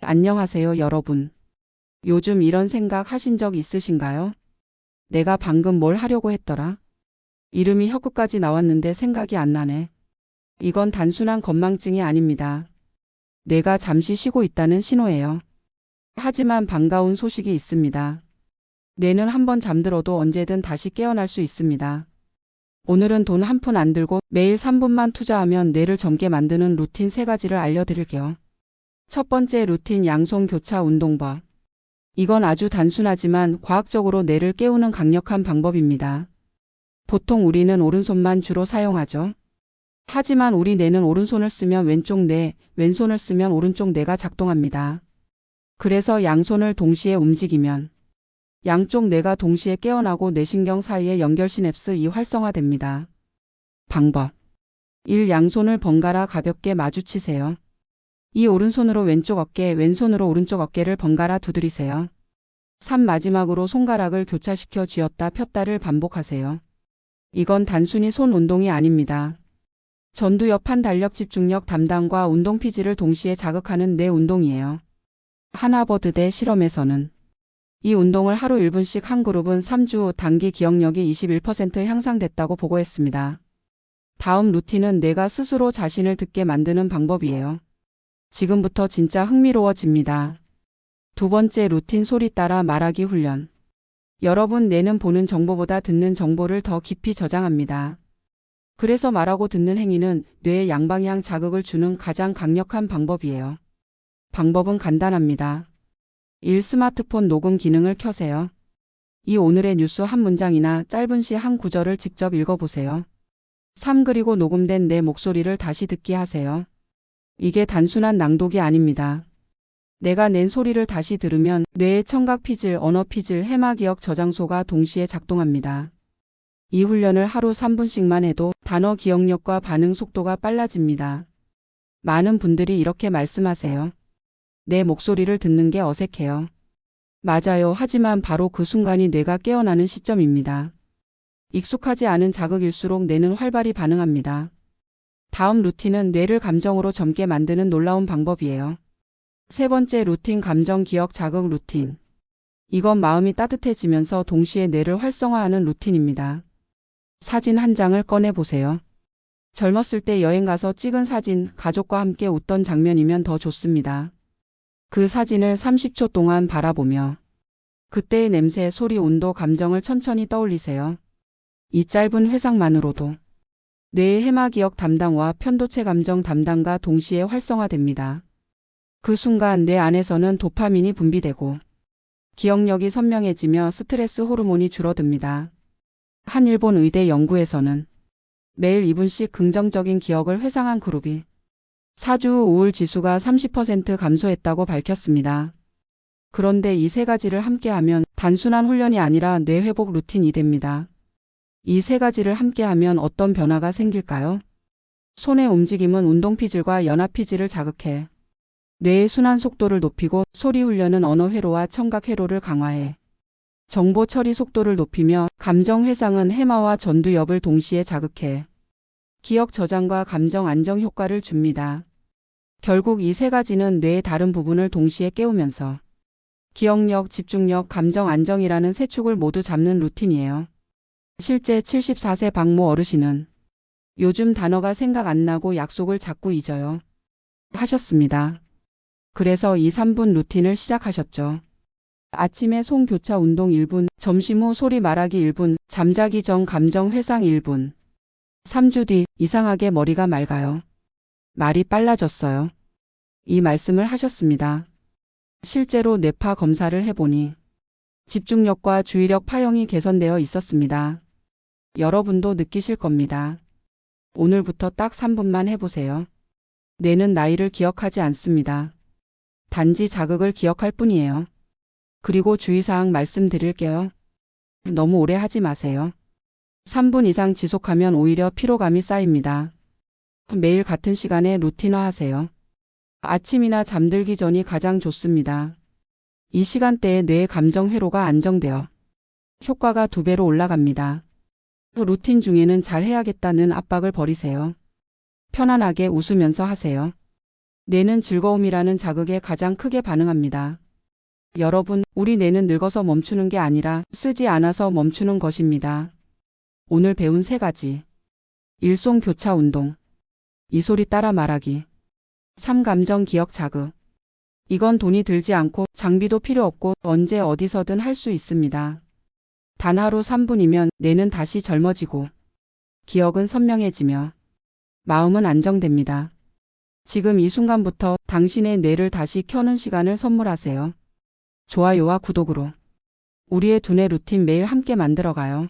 안녕하세요, 여러분. 요즘 이런 생각 하신 적 있으신가요? 내가 방금 뭘 하려고 했더라? 이름이 혀끝까지 나왔는데 생각이 안 나네. 이건 단순한 건망증이 아닙니다. 뇌가 잠시 쉬고 있다는 신호예요. 하지만 반가운 소식이 있습니다. 뇌는 한번 잠들어도 언제든 다시 깨어날 수 있습니다. 오늘은 돈 한 푼 안 들고 매일 3분만 투자하면 뇌를 젊게 만드는 루틴 3가지를 알려드릴게요. 첫 번째 루틴 양손 교차 운동법. 이건 아주 단순하지만 과학적으로 뇌를 깨우는 강력한 방법입니다. 보통 우리는 오른손만 주로 사용하죠. 하지만 우리 뇌는 오른손을 쓰면 왼쪽 뇌, 왼손을 쓰면 오른쪽 뇌가 작동합니다. 그래서 양손을 동시에 움직이면 양쪽 뇌가 동시에 깨어나고 뇌신경 사이의 연결 시냅스 이 활성화됩니다. 방법 1. 양손을 번갈아 가볍게 마주치세요. 이 오른손으로 왼쪽 어깨, 왼손으로 오른쪽 어깨를 번갈아 두드리세요. 3. 마지막으로 손가락을 교차시켜 쥐었다 폈다를 반복하세요. 이건 단순히 손 운동이 아닙니다. 전두엽판 달력 집중력 담당과 운동 피지를 동시에 자극하는 뇌 운동이에요. 하나버드대 실험에서는 이 운동을 하루 1분씩 한 그룹은 3주 후 단기 기억력이 21% 향상됐다고 보고했습니다. 다음 루틴은 뇌가 스스로 자신을 듣게 만드는 방법이에요. 지금부터 진짜 흥미로워집니다. 두 번째 루틴 소리 따라 말하기 훈련. 여러분 뇌는 보는 정보보다 듣는 정보를 더 깊이 저장합니다. 그래서 말하고 듣는 행위는 뇌에 양방향 자극을 주는 가장 강력한 방법이에요. 방법은 간단합니다. 1. 스마트폰 녹음 기능을 켜세요. 이 오늘의 뉴스 한 문장이나 짧은 시 한 구절을 직접 읽어보세요. 3. 그리고 녹음된 내 목소리를 다시 듣게 하세요. 이게 단순한 낭독이 아닙니다. 내가 낸 소리를 다시 들으면 뇌의 청각 피질, 언어 피질, 해마 기억 저장소가 동시에 작동합니다. 이 훈련을 하루 3분씩만 해도 단어 기억력과 반응 속도가 빨라집니다. 많은 분들이 이렇게 말씀하세요. 내 목소리를 듣는 게 어색해요. 맞아요. 하지만 바로 그 순간이 뇌가 깨어나는 시점입니다. 익숙하지 않은 자극일수록 뇌는 활발히 반응합니다. 다음 루틴은 뇌를 감정으로 젊게 만드는 놀라운 방법이에요. 세 번째 루틴 감정 기억 자극 루틴. 이건 마음이 따뜻해지면서 동시에 뇌를 활성화하는 루틴입니다. 사진 한 장을 꺼내 보세요. 젊었을 때 여행 가서 찍은 사진, 가족과 함께 웃던 장면이면 더 좋습니다. 그 사진을 30초 동안 바라보며 그때의 냄새, 소리, 온도, 감정을 천천히 떠올리세요. 이 짧은 회상만으로도 뇌의 해마 기억 담당과 편도체 감정 담당과 동시에 활성화됩니다. 그 순간 뇌 안에서는 도파민이 분비되고 기억력이 선명해지며 스트레스 호르몬이 줄어듭니다. 한 일본 의대 연구에서는 매일 2분씩 긍정적인 기억을 회상한 그룹이 4주 후 우울 지수가 30% 감소했다고 밝혔습니다. 그런데 이 세 가지를 함께하면 단순한 훈련이 아니라 뇌 회복 루틴이 됩니다. 이 세 가지를 함께하면 어떤 변화가 생길까요? 손의 움직임은 운동 피질과 연합 피질을 자극해 뇌의 순환 속도를 높이고 소리 훈련은 언어 회로와 청각 회로를 강화해 정보 처리 속도를 높이며 감정 회상은 해마와 전두엽을 동시에 자극해 기억 저장과 감정 안정 효과를 줍니다. 결국 이 세 가지는 뇌의 다른 부분을 동시에 깨우면서 기억력, 집중력, 감정 안정이라는 세 축을 모두 잡는 루틴이에요. 실제 74세 박모 어르신은 요즘 단어가 생각 안 나고 약속을 자꾸 잊어요. 하셨습니다. 그래서 이 3분 루틴을 시작하셨죠. 아침에 손 교차 운동 1분, 점심 후 소리 말하기 1분, 잠자기 전 감정 회상 1분. 3주 뒤 이상하게 머리가 맑아요. 말이 빨라졌어요. 이 말씀을 하셨습니다. 실제로 뇌파 검사를 해보니 집중력과 주의력 파형이 개선되어 있었습니다. 여러분도 느끼실 겁니다. 오늘부터 딱 3분만 해보세요. 뇌는 나이를 기억하지 않습니다. 단지 자극을 기억할 뿐이에요. 그리고 주의사항 말씀드릴게요. 너무 오래 하지 마세요. 3분 이상 지속하면 오히려 피로감이 쌓입니다. 매일 같은 시간에 루틴화 하세요. 아침이나 잠들기 전이 가장 좋습니다. 이 시간대에 뇌의 감정 회로가 안정되어 효과가 두 배로 올라갑니다. 루틴 중에는 잘 해야겠다는 압박을 버리세요. 편안하게 웃으면서 하세요. 뇌는 즐거움이라는 자극에 가장 크게 반응합니다. 여러분, 우리 뇌는 늙어서 멈추는 게 아니라 쓰지 않아서 멈추는 것입니다. 오늘 배운 세 가지. 일송 교차 운동. 이 소리 따라 말하기. 3. 감정 기억 자극. 이건 돈이 들지 않고 장비도 필요 없고 언제 어디서든 할 수 있습니다. 단 하루 3분이면 뇌는 다시 젊어지고 기억은 선명해지며 마음은 안정됩니다. 지금 이 순간부터 당신의 뇌를 다시 켜는 시간을 선물하세요. 좋아요와 구독으로 우리의 두뇌 루틴 매일 함께 만들어가요.